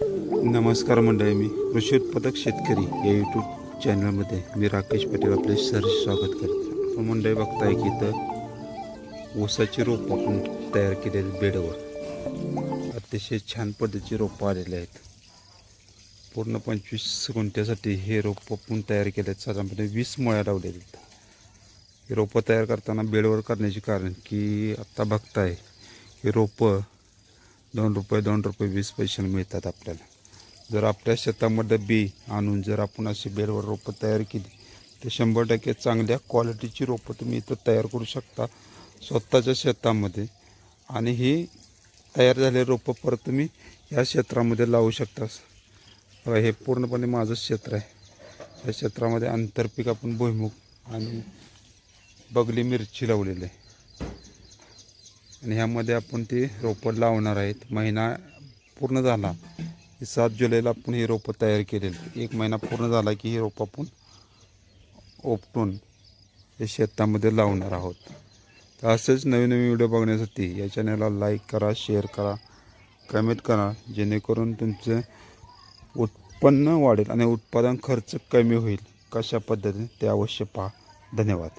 नमस्कार मंडळी मी कृषी उत्पादक शेतकरी या यूट्यूब चॅनलमध्ये मी राकेश पटेल आपले सर स्वागत करतो. तर मंडळी बघताय की इथं ऊसाची रोपं आपण तयार केलेली बेडवर. अतिशय छान पद्धतीची रोपं आलेले आहेत. पूर्ण पंचवीस गुंठ्यासाठी हे रोपं आपण तयार केले आहेत साधारणपणे वीस मुळ्या लावलेल्या आहेत. हे रोपं तयार करताना बेडवर करण्याचे कारण की आत्ता बघताय हे रोपं दोन रुपये दोन रुपये वीस पैशाने मिळतात आपल्याला. जर आपल्या शेतामध्ये बी आणून जर आपण अशी बेडवर रोपं तयार केली तर शंभर टक्के चांगल्या क्वालिटीची रोपं तुम्ही इथं तयार करू शकता स्वतःच्या शेतामध्ये. आणि ही तयार झालेली रोपं परत तुम्ही या क्षेत्रामध्ये लावू शकता. बघा हे पूर्णपणे माझं क्षेत्र आहे. या क्षेत्रामध्ये आंतरपीक आपण भुईमुग आणि बगली मिरची लावलेली आहे. आणि ह्यामध्ये आपण ती रोपं लावणार आहेत. महिना पूर्ण झाला. की सात जुलैला आपण ही रोपं तयार केलेली एक महिना पूर्ण झाला की ही रोपं आपण उपटून हे शेतामध्ये लावणार आहोत. तर असेच नवीन नवीन व्हिडिओ बघण्यासाठी या चॅनलला लाईक करा शेअर करा कमेंट करा जेणेकरून तुमचं उत्पन्न वाढेल आणि उत्पादन खर्च कमी होईल. कशा पद्धतीने ते अवश्य पहा. धन्यवाद.